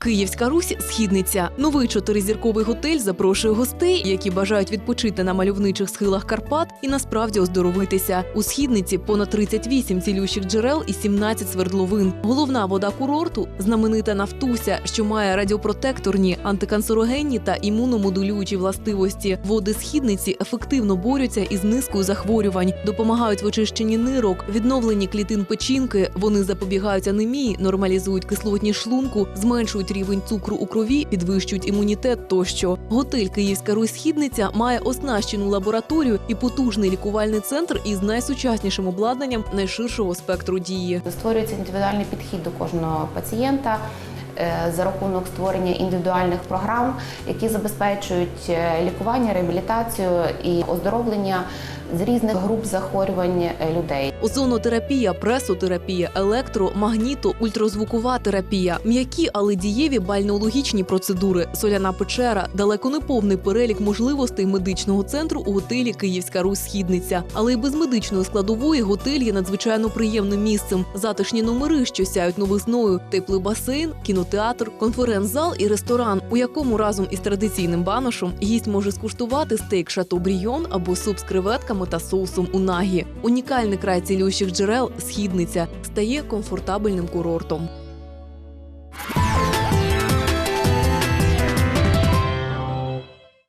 Київська Русь східниця. Новий чотиризірковий готель запрошує гостей, які бажають відпочити на мальовничих схилах Карпат і насправді оздоровитися. У східниці понад 38 цілющих джерел і 17 свердловин. Головна вода курорту знаменита Нафтуся, що має радіопротекторні, антиканцерогенні та імуномодулюючі властивості. Води східниці ефективно борються із низкою захворювань, допомагають в очищенні нирок, відновленні клітин печінки. Вони запобігають анемії, нормалізують кислотність шлунку, зменшують рівень цукру у крові, підвищують імунітет тощо. Готель Київська Русь Східниця має оснащену лабораторію і потужний лікувальний центр із найсучаснішим обладнанням найширшого спектру дії. Створюється індивідуальний підхід до кожного пацієнта е, за рахунок створення індивідуальних програм, які забезпечують е, лікування, реабілітацію і оздоровлення з різних груп захворювань е, людей. Озонотерапія, пресотерапія, електро, магніто, ультразвукова терапія, м'які, але дієві бальнеологічні процедури, соляна печера, далеко не повний перелік можливостей медичного центру у готелі Київська Русь Східниця. Але й без медичної складової готель є надзвичайно приємним місцем. Затишні номери, що сяють новизною, теплий басейн, кінотеатр, конференц-зал і ресторан, у якому разом із традиційним баношем гість може скуштувати стейк шато-брійон або суп з креветками та соусом у нагі. Унікальний край цілющих джерел східниця стає комфортабельним курортом.